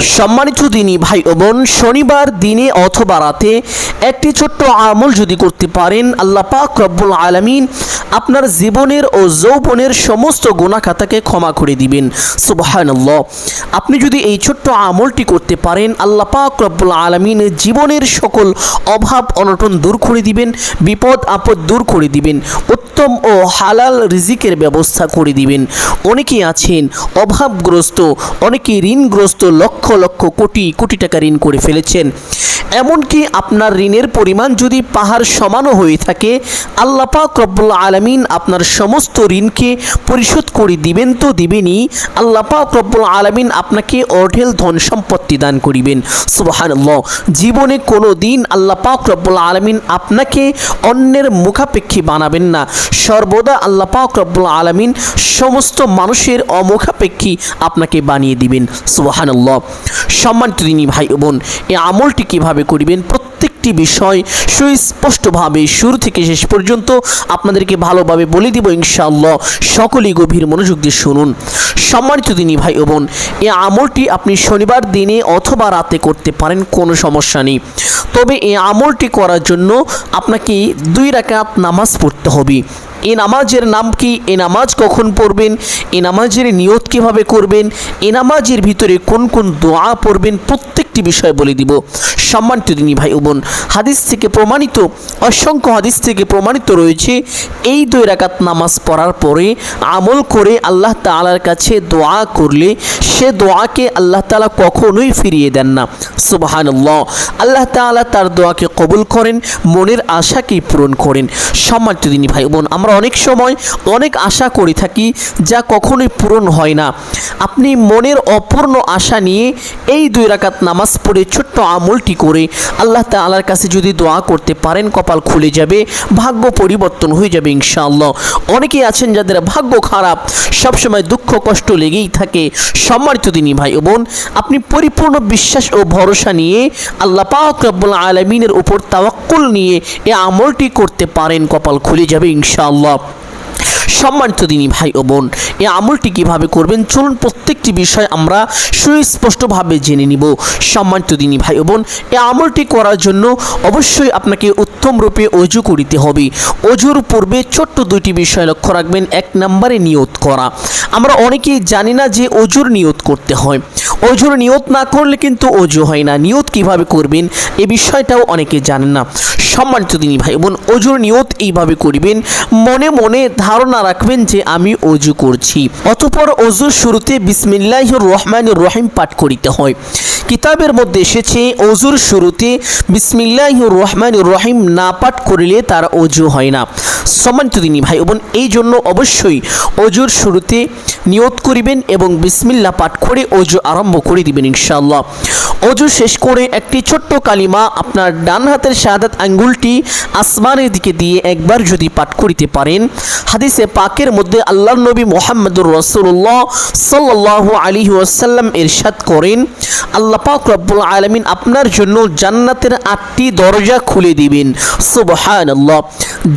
সম্মানিত দিনী ভাই ও বোন, শনিবার দিনে অথবা রাতে একটি ছোট্ট আমল যদি করতে পারেন, আল্লাহ পাক রব্বুল আলামিন আপনার জীবনের ও যৌবনের সমস্ত গোনাখাতাকে ক্ষমা করে দিবেন। সুবহানাল্লাহ। আপনি যদি এই ছোট্ট আমলটি করতে পারেন, আল্লাহ পাক রব্বুল আলামিন জীবনের সকল অভাব, অনটন দূর করে দিবেন, বিপদ, আপদ দূর করে দিবেন, উত্তম ও হালাল রিজিকের ব্যবস্থা করে দিবেন। অনেকেই আছেন অভাবগ্রস্ত অনেকে ঋণগ্রস্ত, লক্ষ লক্ষ লক্ষ কোটি কোটি টাকা ঋণ করে ফেলেছেন। এমনকি আপনার ঋণের পরিমাণ যদি পাহাড় সমানও হয়ে থাকে, আল্লাহ পাক রব্বুল আলমিন আপনার সমস্ত ঋণকে পরিশোধ করে দিবেন তো দিবেনই। আল্লাহ পাক রব্বুল আলমিন আপনাকে অঢেল ধন সম্পত্তি দান করিবেন। সুবহানাল্লাহ। জীবনে কোনো দিন আল্লাহ পাক রব্বুল আলমিন আপনাকে অন্যের মুখাপেক্ষী বানাবেন না। সর্বদা আল্লাহ পাক রব্বুল আলমিন সমস্ত মানুষের অমুখাপেক্ষী আপনাকে বানিয়ে দিবেন। সুবহানাল্লাহ। সম্মানিত দিনী ভাই বোন, এই আমলটি কীভাবে করিবেন প্রত্যেকটি বিষয় সুস্পষ্টভাবে শুরু থেকে শেষ পর্যন্ত আপনাদেরকে ভালোভাবে বলে দিব, ইনশাআল্লাহ। সকলেই গভীর মনোযোগ দিয়ে শুনুন। সম্মানিত দিনী ভাই বোন, এই আমলটি আপনি শনিবার দিনে অথবা রাতে করতে পারেন, কোনো সমস্যা নেই। তবে এই আমলটি করার জন্য আপনাকে দুই রাকাত নামাজ পড়তে হবে। এই নামাজের নাম কি? এ নামাজ কখন পড়বেন? এ নামাজের নিয়ত কীভাবে করবেন? এ নামাজের ভিতরে কোন কোন দোয়া পড়বেন? প্রত্যেকটি বিষয় বলে দিব। সম্মানিত দিনী ভাই বোন, হাদিস থেকে প্রমাণিত, অসংখ্য হাদিস থেকে প্রমাণিত রয়েছে, এই দুই রাকাত নামাজ পড়ার পরে আমল করে আল্লাহ তাআলার কাছে দোয়া করলে সে দোয়াকে আল্লাহ তাআলা কখনোই ফিরিয়ে দেন না। সুবহানাল্লাহ। আল্লাহ তাআলা তার দোয়াকে কবুল করেন, মনের আশাকেই পূরণ করেন। সম্মানিত দিনী ভাই বোন, আমরা অনেক সময় অনেক আশা করে থাকি যা কখনোই পূরণ হয় না। আপনি মনের অপূর্ণ আশা নিয়ে এই দুই রাকাত নামাজ পড়ে ছোট্ট আমলটি করে আল্লাহ তাআলার কাছে যদি দোয়া করতে পারেন, কপাল খুলে যাবে, ভাগ্য পরিবর্তন হয়ে যাবে ইনশাআল্লাহ। অনেকেই আছেন যাদের ভাগ্য খারাপ, সবসময় দুঃখ, কষ্ট লেগেই থাকে। সম্মানিত দিনী ভাই বোন, আপনি পরিপূর্ণ বিশ্বাস ও ভরসা নিয়ে আল্লাহ পাক রব্বুল আলমিনের উপর তাওয়াক্কুল নিয়ে এ আমলটি করতে পারেন, কপাল খুলে যাবে ইনশাআল্লাহ। love. সম্মানিত দিনী ভাই ও বোন, এই আমলটি কীভাবে করবেন? চলুন প্রত্যেকটি বিষয় আমরা সুস্পষ্টভাবে জেনে নিব। সম্মানিত দিনী ভাই ও বোন, এই আমলটি করার জন্য অবশ্যই আপনাকে উত্তম রূপে অজু করিতে হবে। অজুর পূর্বে ছোট্ট দুইটি বিষয় লক্ষ্য রাখবেন। এক নম্বরে নিয়ত করা। আমরা অনেকেই জানি না যে অজুর নিয়ত করতে হয়। অজুর নিয়ত না করলে কিন্তু অজু হয় না। নিয়ত কীভাবে করবেন? এই বিষয়টাও অনেকে জানেন না। সম্মানিত দিনী ভাই বোন, অজুর নিয়ত এইভাবে করিবেন, মনে মনে ধারণা রাখবেন যে আমি অজু করছি। অতপর অজুর শুরুতে বিসমিল্লাহ রহমান রহিম পাঠ করিতে হয়। কিতাবের মধ্যে এসেছে, অজুর শুরুতে বিসমিল্লাহ রহমান রহিম না পাঠ করিলে তার অজু হয় না। সম্মানিত দিনী ভাই বোন, এই জন্য অবশ্যই অজুর শুরুতে নিয়ত করিবেন এবং বিসমিল্লা পাঠ করে অজু আরম্ভ করে দিবেন ইনশাআল্লাহ। অজু শেষ করে একটি ছোট্ট কালিমা আপনার ডান হাতের শাহাদাত আঙ্গুলটি আসমানের দিকে দিয়ে একবার যদি পাঠ করিতে পারেন। হাদিসে পাকের মধ্যে আল্লাহ নবী মোহাম্মদুর রসুল্লাহ সাল্লাহ আলী ওয়াসাল্লাম এরশাদ করেন, আল্লাহ পাক রব্বুল আলমিন আপনার জন্য জান্নাতের আটটি দরজা খুলে দিবেন। সুবহান আল্লাহ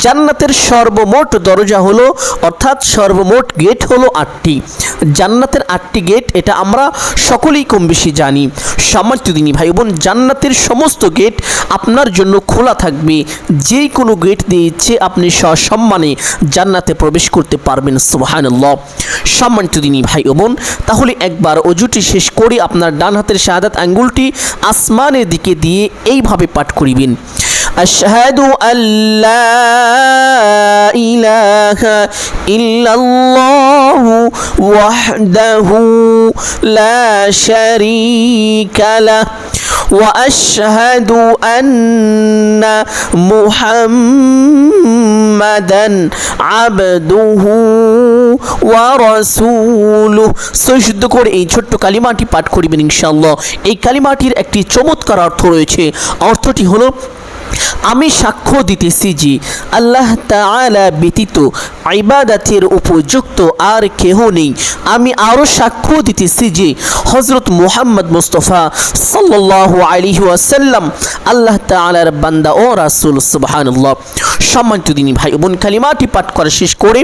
জান্নাতের সর্বমোট দরজা হলো, অর্থাৎ সর্বমোট গেট হলো আটটি। জান্নাতের আটটি গেট, এটা আমরা সকলেই কম বেশি জানি। সম্মানিত দিনী ভাই বোন জান্নাতের সমস্ত গেট আপনার জন্য খোলা থাকবে। যে কোনো গেট দিয়ে ইচ্ছে আপনি সসম্মানে জান্নাতে প্রবেশ করতে পারবেন, সুবহানাল্লাহ। সম্মানিত দিনী ভাই ও বোন, তাহলে একবার অজুটি শেষ করে আপনার ডান হাতের শাহাদাত আঙ্গুলটি আসমানের দিকে দিয়ে এইভাবে পাঠ করিবেন। أشهد أن لا إله إلا الله وحده لا شريك له واشهد ان محمدا عبده ورسوله সুশুদ্ধ করে এই ছোট্ট কালিমাটি পাঠ করিবেন ইনশাআল্লাহ। এই কালিমাটির একটি চমৎকার অর্থ রয়েছে। অর্থটি হলো আমি সাক্ষ্য দিতেছি যে আল্লাহ তালা ব্যতীত ইবাদাতের উপযুক্ত আর কেহ নেই। আমি আরও সাক্ষ্য দিতেছি যে হজরত মুহাম্মদ মুস্তফা সাল্লাহ আলিহাসাল্লাম আল্লাহ তালার বান্দা ও রাসুল, সুবহানাল্লাহ। সম্মানিত দিনী ভাই বোন, কালিমাটি পাঠ করা শেষ করে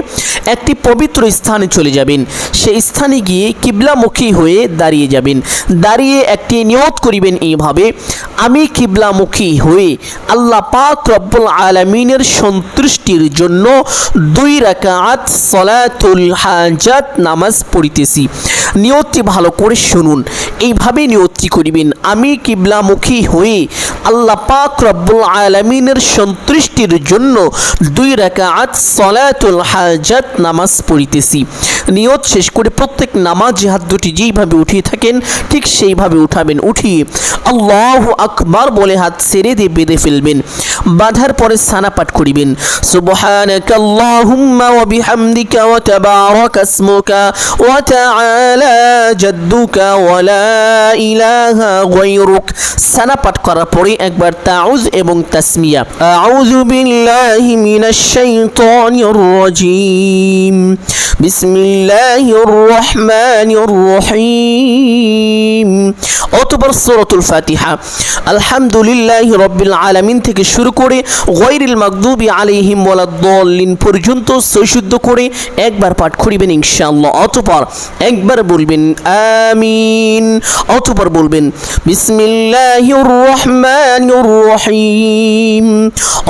একটি পবিত্র স্থানে চলে যাবেন। সেই স্থানে গিয়ে কিবলামুখী হয়ে দাঁড়িয়ে যাবেন। দাঁড়িয়ে একটি নিয়ত করিবেন এইভাবে, আমি কিবলামুখী হয়ে আল্লাহ পাক রব্বুল আলমিনের সন্তুষ্টির জন্য দুই রাকাত সলাতুল হাজাত নামাজ পড়িতেছি। নিয়তটি ভালো করে শুনুন। এইভাবে নিয়তটি করিবেন, আমি কিবলামুখী হয়ে আল্লাহ পাক রব্বুল আলমিনের সন্তুষ্টির জন্য দুই রাকাত সলাতুল হাজাত নামাজ পড়িতেছি। নিয়ত শেষ করে প্রত্যেক নামাজ হাত দুটি যেইভাবে উঠিয়ে থাকেন, ঠিক সেইভাবে উঠাবেন। উঠিয়ে আল্লাহ আকবার বলে হাত ছেড়ে দিয়ে বেঁধে ফেলবেন। বাঁধার পরে সানা পাঠ করিবেন। সুবহানাক আল্লাহুম্মা ওয়া বিহামদিকা ওয়া তাবারাকা ইসমুকা ওয়া তাআলা জাদ্দুকা ওয়া লা ইলাহা গায়রুক। সানা পাঠ করার পরে একবার তাউজ এবং তাসমিয়া। আউযু বিল্লাহি মিনাশ শাইতানির রাজিম বিসমিল্লাহির রহমানির রহিম অতবার সূরাতুল ফাতিহা। আলহামদুলিল্লাহি রাব্বিল আলামিন থেকে শুরু করে গৈরিল মাগদুবি আলাইহিম ওয়ালাদ্দাল্লিন পর্যন্ত সৈশুদ্ধ করে একবার পাঠ করিবেন ইনশাআল্লাহ। অতঃপর একবার বলবেন আমিন। অতঃপর বলবেন বিসমিল্লাহির রহমানির রহিম।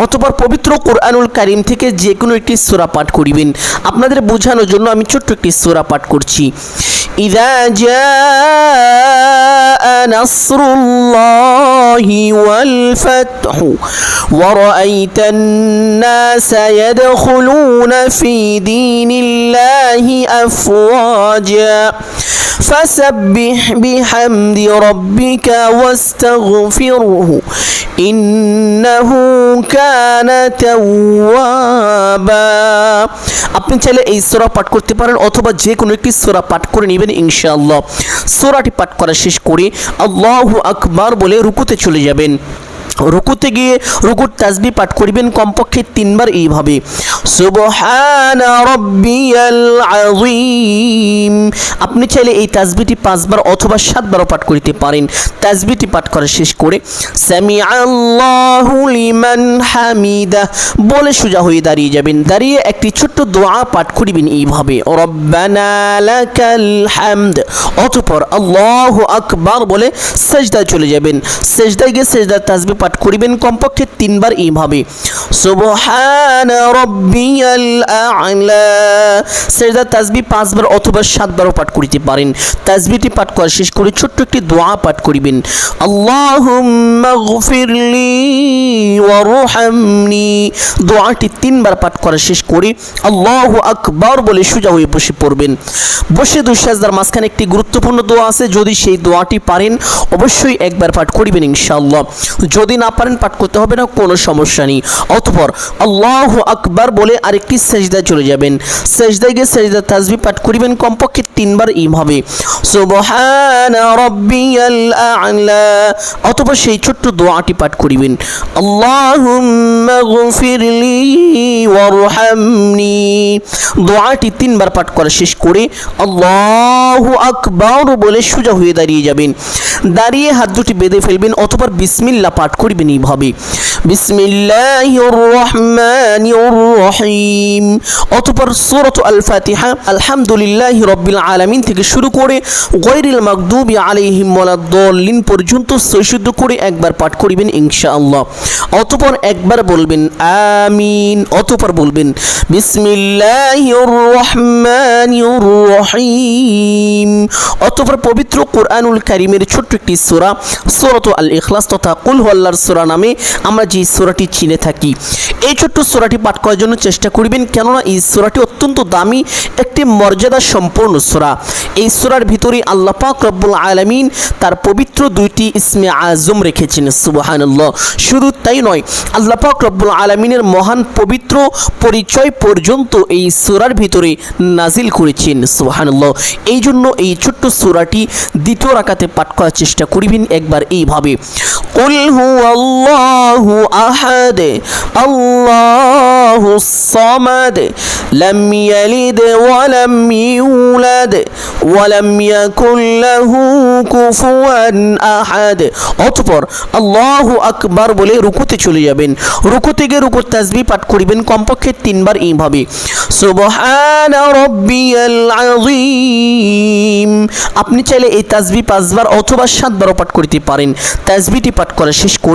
অতঃপর পবিত্র কোরআনুল কারীম থেকে যে কোনো একটি সূরা পাঠ করিবেন আপনাদের বোঝানোর জন্য আমি ছোট্ট একটি সূরা পাঠ করছি ইদা جاء نصر الله والفتح ورأيت الناس يدخلون في دين الله أفواجا فسبح بحمد ربك واستغفره إنه كان আপনি চাইলে এই সোরা পাঠ করতে পারেন অথবা যে কোনো একটি সোরা পাঠ করে নেবেন ইনশাআল্লাহ। সোরাটি পাঠ করা শেষ করে আল্লাহ আকবার বলে রুকুতে চলে যাবেন। রুকুতে গিয়ে রুকুর তাসবি পাঠ করিবেন কমপক্ষে তিনবার এইভাবে। আপনি চাইলে এই তাসবিটি পাঁচবার অথবা সাতবারও পাঠ করিতে পারেন। তাসবিটি পাঠ করা শেষ করে বলে সোজা হয়ে দাঁড়িয়ে যাবেন। দাঁড়িয়ে একটি ছোট্ট দোয়া পাঠ করিবেন এইভাবে অতঃপর আল্লাহু আকবার বলে সেজদায় চলে যাবেন। সেজদায় গিয়ে সেজদার তাসবি পাঠ করিবেন কমপক্ষে তিনবার এইভাবে। সুবহান রব্বিয়াল আ'লা। সেজদার তাসবি পাঁচবার অথবা সাতবারও পাঠ করিতে পারেন। তাসবিটি পাঠ করা শেষ করে ছোট্ট একটি দোয়া পাঠ করিবেন। আল্লাহুম্মা গফিরলি ওয়ারহামনি দোয়াটি তিনবার পাঠ করা শেষ করে আল্লাহু আকবার বলে সোজা হয়ে বসে পড়বেন। বসে দুই সাজদার মাঝখানে একটি গুরুত্বপূর্ণ দোয়া আছে। যদি সেই দোয়াটি পারেন, অবশ্যই একবার পাঠ করিবেন ইনশাআল্লাহ। যদি না পারেন পাঠ করতে হবে না, কোনো সমস্যা নেই। অতপর আল্লাহ আকবার বলে আরেকটি সেজদায় চলে যাবেন। সেজদায় গিয়ে সেজদা তাজবি পাঠ করিবেন, কমপক্ষে তিনবার রব্বিয়াল আ'লা। অতপর সেই ছোট্ট দোয়াটি পাঠ করিবেন। দোয়াটি তিনবার পাঠ করা শেষ করে আল্লাহু আকবার বলে সোজা হয়ে দাঁড়িয়ে যাবেন। দাঁড়িয়ে হাত দুটি বেঁধে ফেলবেন অথবা বিসমিল্লা পাঠ করবেন এইভাবে রহিম অতঃপর সূরাত আল ফাতিহা আলহামদুলিল্লাহি রাব্বিল আলামিন থেকে শুরু করে গৈরিল মাগদুবি আলাইহিম ওয়ালাদ্দাল্লিন পর্যন্ত সৈশুদ্ধ করে একবার পাঠ করিবেন ইনশাআল্লাহ। অতঃপর একবার বলবেন আমিন। অতঃপর বলবেন বিসমিল্লাহির রহমানির রহিম অতঃপর পবিত্র কোরআনুল কারীমের ছোট্ট একটি সূরা সূরাত আল ইখলাস তথা কুল হুয়াল্লাহর সূরা নামে আমরা যে সূরাটি চিনে থাকি। এই ছোট্ট সূরাটি পাঠ করার জন্য চেষ্টা করবেন, কেননা এই সূরাটি অত্যন্ত দামি, একটি মর্যাদা সম্পন্ন সূরা। এই সূরার ভিতরে আল্লাহ পাক রব্বুল আলামিন তার পবিত্র দুইটি ইসমে আজম রেখেছেন, সুবহানাল্লাহ। শুধু তাই নয়, আল্লাহ পাক রব্বুল আলামিনের মহান পবিত্র পরিচয় পর্যন্ত এই সূরার ভিতরে নাজিল করেছেন, সুবহানাল্লাহ। এই জন্য এই ছোট্ট সূরাটি দ্বিতীয় রাকাতে পাঠ করার চেষ্টা করিবেন, একবার এইভাবে। আল্লাহু আহাদ আল্লাহু সামাদ লাম ইয়ালিদ ওয়া লাম ইউলাদ ওয়া লাম ইয়াকুল লাহু কুফুয়ান আহাদ অতঃপর আল্লাহু আকবার বলে রুকুতে চলে যাবেন। রুকুতে থেকে রুকুর তাসবি পাঠ করিবেন, কমপক্ষে তিনবার এইভাবে। সুবহান রব্বিয়াল আযীম। আপনি চাইলে এই তাসবি পাঁচবার অথবা সাতবারও পাঠ করিতে পারেন। তাসবিটি পাঠ করা শেষ করে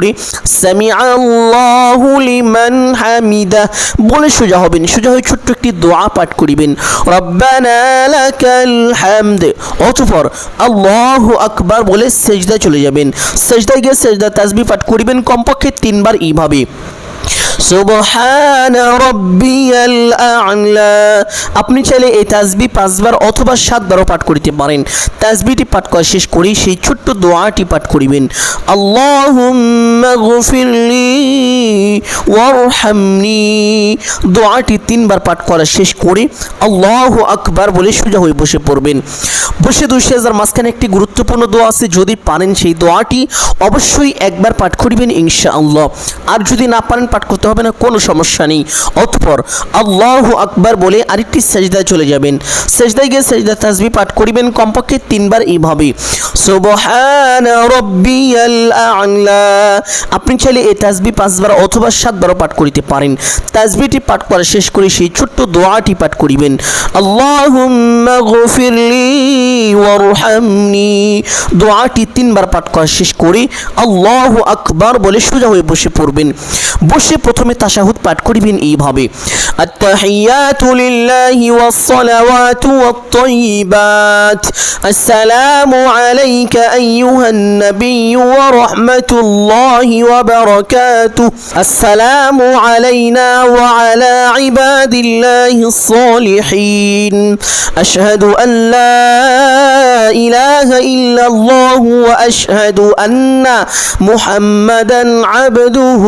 আল্লাহু লিমান হামিদা। বলে সোজা হবেন, সোজা হয়ে ছোট্ট একটি দোয়া পাঠ করিবেন। রব্বানা হামদ। অতঃপর আল্লাহু আকবার বলে সেজদা চলে যাবেন। সেজদায় গিয়ে সেজদা তাসবি পাঠ করিবেন, কমপক্ষে তিনবার এইভাবে। আপনি চাইলে এই তাসবি পাঁচবার অথবা সাতবারও পাঠ করিতে পারেন। তাসবিটি পাঠ করা শেষ করেই সেই ছোট্ট দোয়াটি পাঠ করিবেন। ওয়ারহামনি। দোয়াটি তিনবার পাঠ করা শেষ করে আল্লাহ আকবার বলে সোজা হয়ে বসে পড়বেন। বসে দুই সেজার মাঝখানে একটি গুরুত্বপূর্ণ দোয়া আছে। যদি পারেন সেই দোয়াটি অবশ্যই একবার পাঠ করিবেন ইনশা আল্লাহ আর যদি না পারেন পাঠ করতে হবে না, কোনো সমস্যা নেই। অতপর আল্লাহ আকবার বলে আরেকটি সেজদায় চলে যাবেন। সেজদায় গিয়ে সেজদা তাজবি পাঠ করিবেন, কমপক্ষে তিনবার এইভাবে। সুবহান রব্বিয়াল আ'লা আপনি চাইলে এই তাসবি পাঁচবার অথবা সাতবারও পাঠ করিতে পারেন তাসবিটি পাঠ করা শেষ করে সেই ছোট্ট দোয়াটি পাঠ করিবেন আল্লাহুম্মা গফিরলি ওয়ারহামনি দোয়াটি তিনবার পাঠ করা শেষ করে আল্লাহু আকবার বলে সোজা হয়ে বসে পড়বেন বসে প্রথমে তাশাহুদ পাঠ করিবেন এইভাবে التحيات لله والصلوات والطيبات السلام عليك أيها النبي ورحمة الله وبركاته السلام علينا وعلى عباد الله الصالحين أشهد أن لا إله إلا الله وأشهد أن محمدا عبده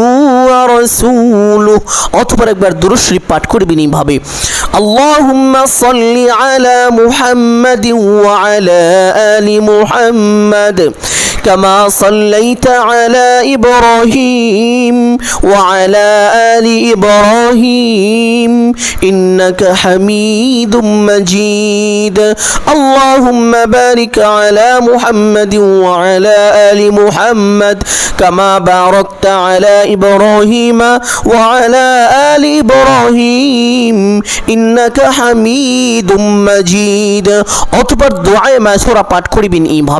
ورسوله অতপর একবার দুরুদ শরীফ পাঠ করবেন এইভাবে আল্লাহুম্মা সাল্লি আলা মুহাম্মাদিন ওয়া আলা আলি মুহাম্মাদ كما صليت على إبراهيم وعلى آل إبراهيم إنك حميد مجيد اللهم بارك على محمد وعلى آل محمد كما باركت على إبراهيم وعلى آل إبراهيم إنك حميد مجيد অতপর দোয়ায় মাসুরা পাঠ করিবেন এইভাবে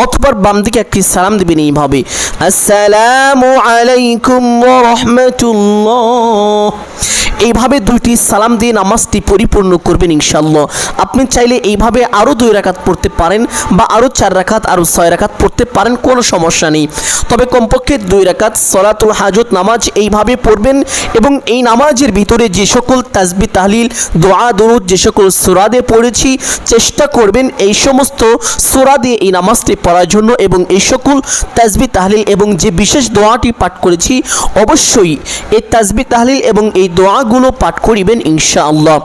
অথবা বাম দিকে একটি সালাম দিবেন এইভাবে। আসসালামু আলাইকুম রাহমাতুল্লাহ। এইভাবে দুইটি সালাম দিয়ে নামাজটি পরিপূর্ণ করবেন ইনশাল্লাহ আপনি চাইলে এইভাবে আরও দুই রাকাত পড়তে পারেন বা আরও চার রাকাত আরও ছয় রাকাত পড়তে পারেন, কোনো সমস্যা নেই। তবে কমপক্ষে দুই রাকাত সলাতুল হাজত নামাজ এইভাবে পড়বেন এবং এই নামাজের ভিতরে যে সকল তাজবি তাহলিল, দোয়া, দরুদ, যে সকল সুরাদে পড়েছি, চেষ্টা করবেন এই সমস্ত সুরা দিয়ে এই নামাজটি পড়ার জন্য এবং এই সকল তাজবি তাহলিল এবং যে বিশেষ দোয়াটি পাঠ করেছি, অবশ্যই এই তাজবি তাহলিল এবং এই দোয়াগুলো পাঠ করিবেন ইনশাআল্লাহ।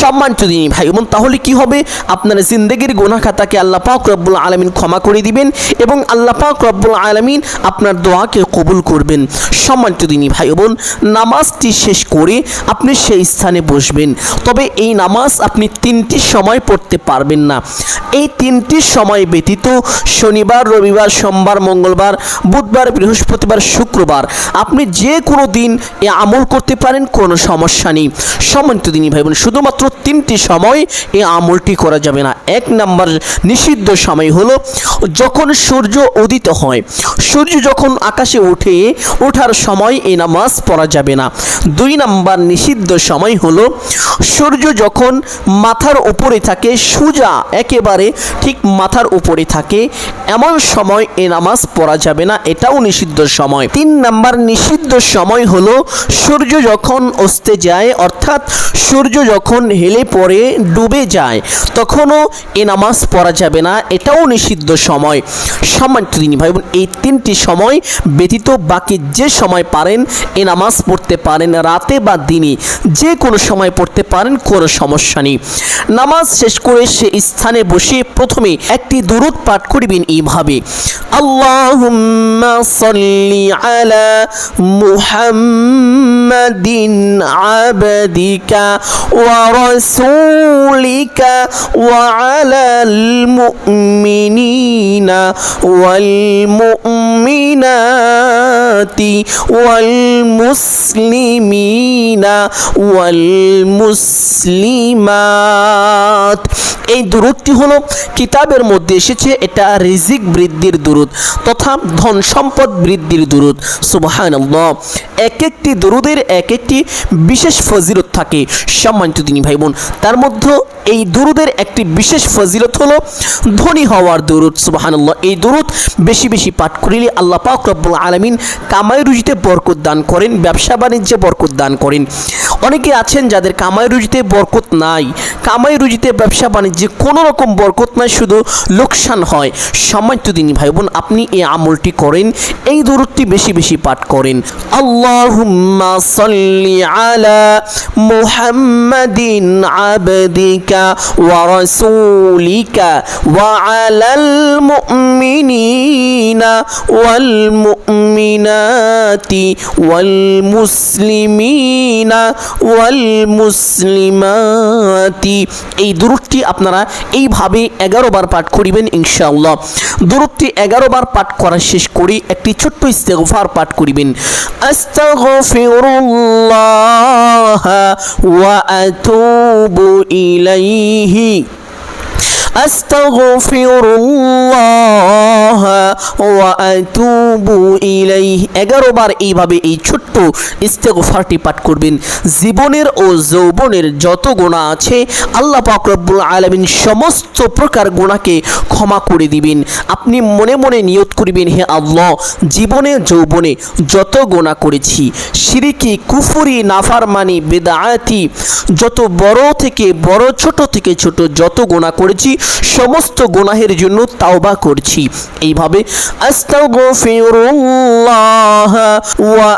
সম্মানিত দিনী ভাই, এবং তাহলে কি হবে? আপনার জিন্দগির গোনা খাতাকে আল্লাহ পাক রব্বুল আলমিন ক্ষমা করে দিবেন এবং আল্লাহ পাক রব্বুল আলমিন আপনার দোয়াকে কবুল করবেন। সম্মানিত দিনী ভাই বোন, নামাজটি শেষ করে আপনি সেই স্থানে বসবেন। তবে এই নামাজ আপনি তিনটি সময় পড়তে পারবেন না। এই তিনটি সময় ব্যতীত শনিবার, রবিবার, সোমবার, মঙ্গলবার, বুধবার, বৃহস্পতিবার, শুক্রবার আপনি যে কোনো দিন এ আমল করতে পারেন, কোনো সমস্যা নেই। সম্মানিত দিনী ভাই বোন, শুধুমাত্র তিনটি সময় এই আমলটি করা যাবে না। এক নাম্বার নিষিদ্ধ সময় হলো যখন সূর্য উদিত হয়। সূর্য যখন আকাশে ওঠে, ওঠার সময় এই নামাজ পড়া যাবে না। দুই নাম্বার নিষিদ্ধ সময় হলো সূর্য যখন মাথার উপরে থাকে, সোজা একেবারে ঠিক মাথার উপরে থাকে, এমন সময় এ নামাজ পড়া যাবে না, এটাও নিষিদ্ধ সময়। তিন নাম্বার নিষিদ্ধ সময় হলো সূর্য যখন অস্তে যায়, অর্থাৎ সূর্য যখন হেলে পড়ে ডুবে যায়, তখনও এ নামাজ পড়া যাবে না, এটাও নিষিদ্ধ সময়। সম্মানিত দিনী ভাই বোন এই তিনটি সময় ব্যতীত বাকি যে সময় পারেন, এ নামাজ পড়তে পারেন রাতে বা দিনে। যে কোনো সময় পড়তে পারেন, কোনো সমস্যা নেই। নামাজ শেষ করে সে স্থানে বসে প্রথমে একটি দুরুদ পাঠ করিবেন এইভাবে। আল্লাহুম্মা সাল্লি আলা মুহাম্মাদিন আবদিকা ওয়া ওয়াল মুমিনাতি ওয়াল মুসলিমিনা ওয়াল মুসলিমাত এই দুরুদটি হলো কিতাবের মধ্যে এসেছে, এটা রিজিক বৃদ্ধির দুরুদ তথা ধন সম্পদ বৃদ্ধির দুরুদ। সুবাহান এক একটি দুরুদের এক একটি বিশেষ ফজিলত থাকে। সম্মানিত তিনি ভাই বোন তার মধ্যে এই দুরুদের একটি বিশেষ ফজিলত হলো ধনী হওয়ার দুরুদ সুবাহান এই দুরুদ বেশি বেশি পাঠ করিলে আল্লাহ পাক রব্বুল আলমিন কামাই রুজিতে বরকত দান করেন, ব্যবসা বাণিজ্যে বরকত দান করেন। অনেকে আছেন যাদের কামাই রুজিতে বরকত নাই। কামাই রুজিতে ব্যবসা বাণিজ্যে কোনো রকম বরকত নাই, শুধু লোকসান হয়। সম্মানিত দিনী ভাই বোন আপনি এই আমলটি করেন, এই দূরত্বটি বেশি বেশি পাঠ করেন। আল্লাহুম্মা সাল্লি আলা মুহাম্মাদিন আলাল মুমিনিনা ওয়াল মুমিনাতি ওয়াল মুসলিমিনা ওয়াল মুসলিমাতি এই দূরটি আপনারা এইভাবে এগারো বার পাঠ করিবেন ইনশাআল্লাহ। দূরটি এগারো বার পাঠ করা শেষ করে একটি ছোট্ট ইস্তেগফার পাঠ করিবেন। আস্তাগফিরুল্লাহ ওয়া আতুবু ইলাইহি এগারো বার এইভাবে এই ছোট্ট ইস্তেগফারটি পাঠ করবেন। জীবনের ও যৌবনের যত গুণা আছে, আল্লাহ পাক রব্বুল আলামিন সমস্ত প্রকার গুণাকে ক্ষমা করে দিবেন। আপনি মনে মনে নিয়ত করিবেন, হে আল্লাহ, জীবনে যৌবনে যত গোনা করেছি, সিরিকি, কুফুরি, নাফারমানি, বেদায়াতি, যত বড় থেকে বড়, ছোট থেকে ছোট যত গোনা করেছি সমস্ত গোনাহের জন্য তাওবা করছি। এইভাবে ওয়া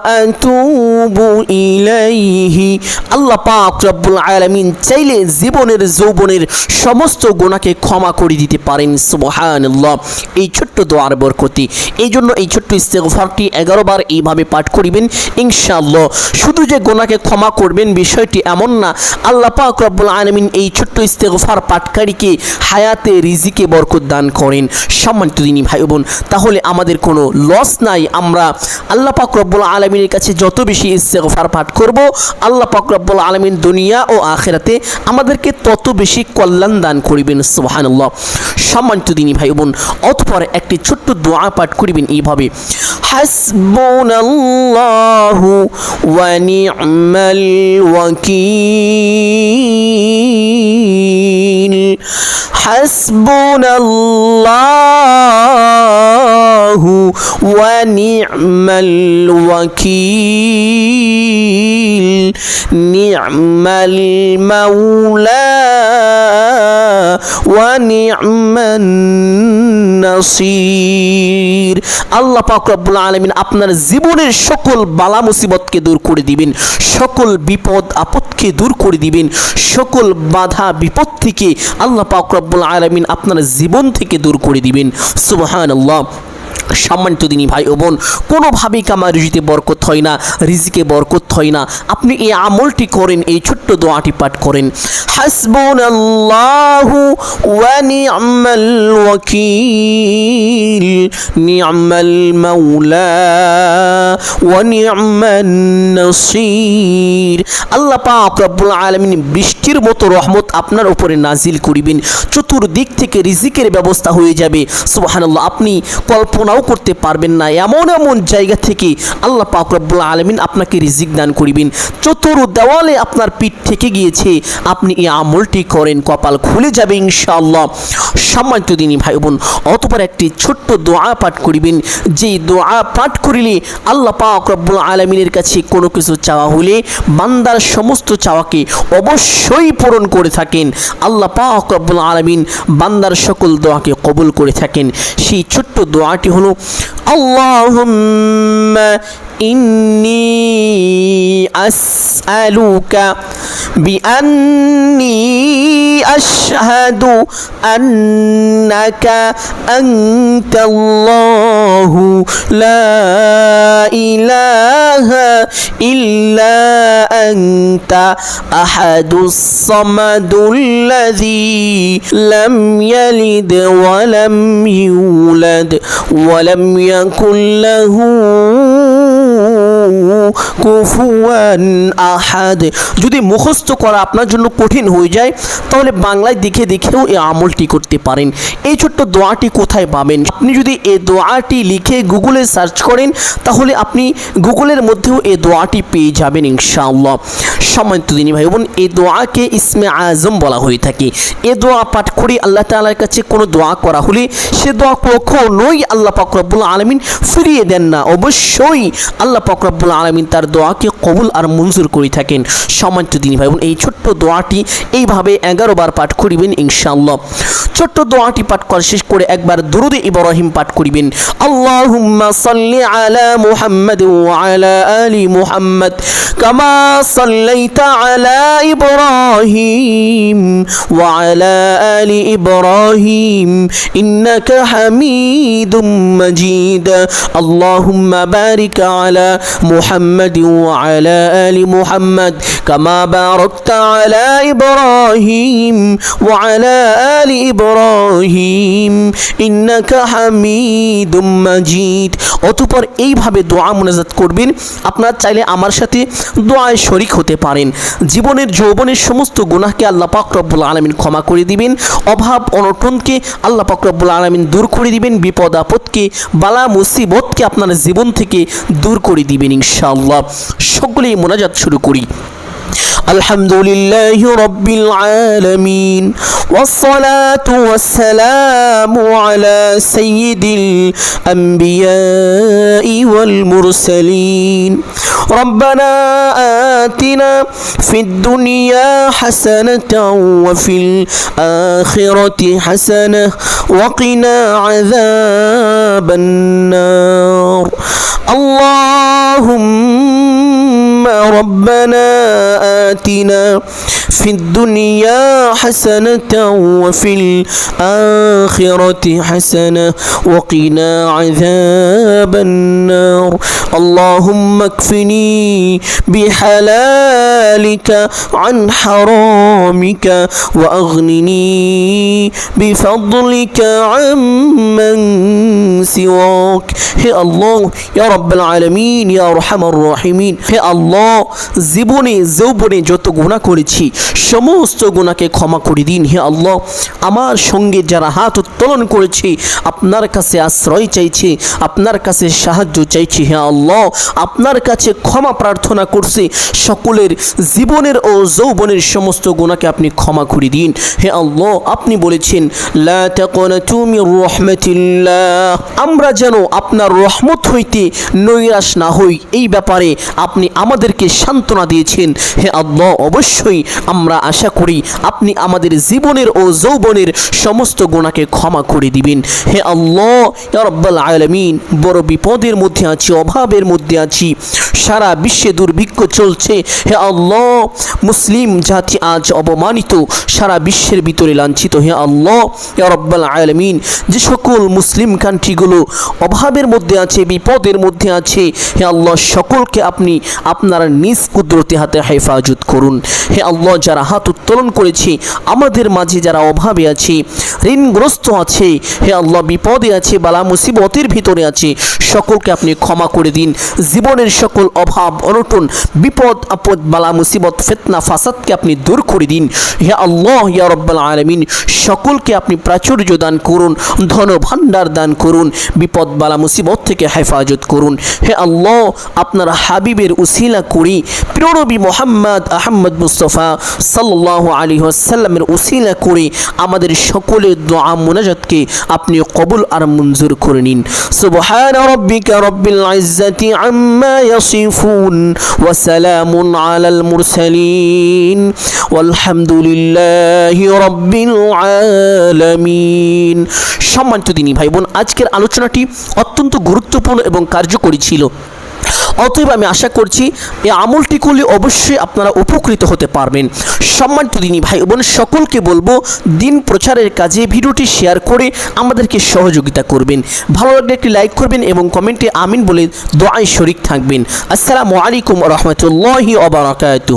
ইলাইহি। আল্লাহ পাক রব্বুল আলামিন চাইলে জীবনের যৌবনের সমস্ত গোনাকে ক্ষমা করে দিতে পারেন, সুবহানাল্লাহ। এই ছোট্ট দোয়ার বরকতি। এই জন্য এই ছোট্ট ইস্তেগফারটি এগারো বার এইভাবে পাঠ করিবেন, ইনশাআল্লাহ। শুধু যে গোনাকে ক্ষমা করবেন, বিষয়টি এমন না। আল্লাহ পাক রব্বুল আলামিন এই ছোট্ট ইস্তেগফার পাঠকারীকে হায়াতে রিজিকে বরকত দান করেন সম্মানিত দিনী ভাই বোন, তাহলে আমাদের কোনো লস নাই। আমরা আল্লাহ পাক রব্বুল আলমিনের কাছে যত বেশি ইস্তেগফার পাঠ করব, আল্লাহ পাক রব্বুল আলমিন দুনিয়া ও আখেরাতে আমাদেরকে তত বেশি কল্যাণ দান করিবেন, সুবহানাল্লাহ। সম্মানিত দিনী ভাই বোন, অতপর একটি ছোট্ট দোয়া পাঠ করিবেন এইভাবে। হাসবুনাল্লাহু ওয়া নি'মাল ওয়াকিল। حسبنا الله ونعم الوكيل. نعم المولى. আল্লাহ পাক রব্বুল আলামিন আপনার জীবনের সকল বালা মুসিবতকে দূর করে দিবেন, সকল বিপদ আপদকে দূর করে দিবেন, সকল বাধা বিপদ থেকে আল্লাহ পাক আলমিন আপনার জীবন থেকে দূর করে দিবেন। সুবহানাল্লাহ। সম্মানিত দিনী ভাই ও বোন, কোনোভাবেই কামার রিজিতে বরকত হয় না, রিজিকে বরকত হয় না। আপনি এই আমলটি করেন, এই ছোট্ট দোয়াটি পাঠ করেন। হাসবুন আল্লাহু ওয়ানি'মাল ওয়াকিল নি'মাল মাওলা ওয়ানি'মান নাসির। আল্লাহ পাক রব্বুল আলামিন বৃষ্টির মতো রহমত আপনার উপরে নাজিল করিবেন, চতুর্দিক থেকে রিজিকের ব্যবস্থা হয়ে যাবে। সুবহানাল্লাহ, আপনি কল্পনাও করতে পারবেন না। এমন এমন জায়গা থেকে আল্লাহ পাক রব্বুল আলামিন আপনাকে রিজিক দান করিবেন। চতুর দেওয়ালে আপনার পিঠ থেকে গিয়েছে। আপনি এই আমলটি করেন, কপাল খুলে যাবে ইনশাআল্লাহ। সম্মানিত দিনী ভাই বোন অতপর একটি ছোট্ট দোয়া পাঠ করিবেন। যেই দোয়া পাঠ করিলে আল্লাহ পাক রব্বুল আলমিনের কাছে কোনো কিছু চাওয়া হলে বান্দার সমস্ত চাওয়াকে অবশ্যই পূরণ করে থাকেন। আল্লাহ পাক রব্বুল আলমিন বান্দার সকল দোয়াকে কবুল করে থাকেন। সেই ছোট্ট দোয়াটি হলো আল্লাহুম্মা إني أسألك بأني أشهد أنك أنت الله. لا إله إلا أنت أحد الصمد الذي لم يلد ولم يولد ولم يكن له কুফুয়ান আহাদ। যদি মুখস্থ করা আপনার জন্য কঠিন হয়ে যায়, তাহলে বাংলায় দেখে দেখেও এই আমলটি করতে পারেন। এই ছোট্ট দোয়াটি কোথায় পাবেন? আপনি যদি এই দোয়াটি লিখে গুগলে সার্চ করেন, তাহলে আপনি গুগলের মধ্যেও এই দোয়াটি পেয়ে যাবেন ইনশাআল্লাহ। সম্মানিত দিনী ভাই বোন এই দোয়াকে ইসমে আজম বলা হয়ে থাকে। এ দোয়া পাঠ করে আল্লাহ তাআলার কাছে কোনো দোয়া করা হলে, সে দোয়া কখনোই আল্লাহ পাক রব্বুল আলমিন ফিরিয়ে দেন না। অবশ্যই আল্লাহ পাক রব্বুল আলমিন তার দোয়াকে কবুল আর মঞ্জুর করে থাকেন। সম্মানিত দিনী ভাই এই ছোট্ট দোয়াটি এইভাবে এগারো বার পাঠ করিবেন ইনশাআল্লাহ। ছোট্ট দোয়াটি পাঠ করা শেষ করে একবার দুরুদে ইব্রাহিম পাঠ করিবেন। আল্লাহুম্মা সাল্লি আলা মুহাম্মাদ ওয়া আলা আলি মুহাম্মাদ কামা সাল্লাইতা আলা ইব্রাহিম ওয়া আলা আলি ইব্রাহিম ইন্নাকা হামিদুম মাজিদ। আল্লাহুম্মা বারিক আলা মুহাম্মাদ আলা আলি মুহাম্মাদ কামা বারাকতা আলা ইব্রাহিম ওয়া আলা আলি ইব্রাহিম ইন্নাকা হামিদুম মাজিদ অতঃপর এইভাবে দোয়া মোনাজাত করবেন। আপনার চাইলে আমার সাথে দোয়ায় শরিক হতে পারেন। জীবনের, যৌবনের সমস্ত গুনাহকে আল্লাহ পাক আলমিন ক্ষমা করে দিবেন। অভাব, অনটনকে আল্লাহ পাক রব্বুল আলমিন দূর করে দিবেন। বিপদ, আপদকে, বালা, মুসিবতকে আপনার জীবন থেকে দূর করে দিবেন ইনশাআল্লাহ সকলেই মোনাজাত শুরু করি الحمد لله رب العالمين والصلاة والسلام على سيد الأنبياء والمرسلين ربنا آتنا في الدنيا حسنة وفي الآخرة حسنة وقنا عذاب النار اللهم ربنا آتنا في الدنيا حسنة وفي الآخرة حسنة وقنا عذاب النار اللهم اكفني بحلالك عن حرامك وأغنني بفضلك عمن سواك হে আল্লাহ ইয়া রব্বাল আলামিন ইয়া রহমার রহিমিন হে আল্লাহ জীবনে যৌবনে যত গুনাহ করেছি সমস্ত গুনাহকে ক্ষমা করে দিন, হে আল্লাহ। আমার সঙ্গে যারা হাত উত্তোলন করেছে, আপনার কাছে আশ্রয় চাইছে, আপনার কাছে সাহায্য চাইছে, হে আল্লাহ। আপনার কাছে ক্ষমা প্রার্থনা করছে, সকলের জীবনের ও যৌবনের সমস্ত গুণাকে আপনি ক্ষমা করে দিন, হে আল্লাহ। আপনি বলেছেন আমরা যেন আপনার রহমত হইতে নৈরাশ না হই, এই ব্যাপারে আপনি আমাদেরকে সান্ত্বনা দিয়েছেন, হে আল্লাহ। অবশ্যই আমরা আশা করি আপনি আমাদের জীবনের ও যৌবনের সমস্ত গোনাকে ক্ষমা করে দিবেন। হে আল্লাহ রাব্বাল আলামিন, বড় বিপদের মধ্যে আছি, অভাবের মধ্যে আছি, সারা বিশ্বে দুর্ভিক্ষ চলছে। হে আল্লাহ, মুসলিম জাতি আজ অবমানিত সারা বিশ্বের ভিতরে লাঞ্ছিত। হে আল্লাহ রাব্বাল আলামিন, যে সকল মুসলিম কান্ট্রিগুলো অভাবের মধ্যে আছে, বিপদের মধ্যে আছে, হে আল্লাহ, সকলকে আপনি আপনার নিজ কুদরতি হাতে হেফাজত করুন। হে আল্লাহ যারা হাত উত্তোলন করেছি, আমাদের মাঝে যারা অভাবে আছে, ঋণগ্রস্ত আছে, হে আল্লাহ, বিপদে আছে, বালা মুসিবতের ভিতরে আছে, সকলকে আপনি ক্ষমা করে দিন। জীবনের সকল অভাব, অনটন, বিপদ, আপদ, বালা মুসিবত, ফেতনা, ফাসাদকে আপনি দূর করে দিন। হে আল্লাহ, ইয়া রব্বাল আলমিন, সকলকে আপনি প্রাচুর্য দান করুন ধন ভাণ্ডার দান করুন, বিপদ, বালা মুসিবত থেকে হেফাজত করুন। হে আল্লাহ, আপনার হাবিবের উসিলা করি। প্রিয়নবী মোহাম্মদ আহমদ মুস্তফা সাল্লাহ আলী আসাল্লামের উসিলা করে আমাদের সকলের দোয়া মোনাজাতকে আপনি কবুল আর মঞ্জুর করে নিন। সুবহান রব্বিকা রব্বিল ইজ্জাতি আম্মা ইয়াসিফুন ওয়া সালামুন আলাল মুরসালিন। ওয়ালহামদুলিল্লাহি রব্বিল আলামিন। সম্মানিত দিনী ভাই বোন আজকের আলোচনাটি অত্যন্ত গুরুত্বপূর্ণ এবং কার্যকরী ছিল। অতএব আমি আশা করছি এই আমলটি করলে অবশ্যই আপনারা উপকৃত হতে পারবেন। সম্মানিত দিনী ভাই বোন, সকলকে বলব, দিন প্রচারের কাজে ভিডিওটি শেয়ার করে আমাদেরকে সহযোগিতা করবেন। ভালো লাগলে একটি লাইক করবেন এবং কমেন্টে আমিন বলে দোয়ায় শরিক থাকবেন। আসসালামু আলাইকুম রহমতুল্লাহি অবরাকাতু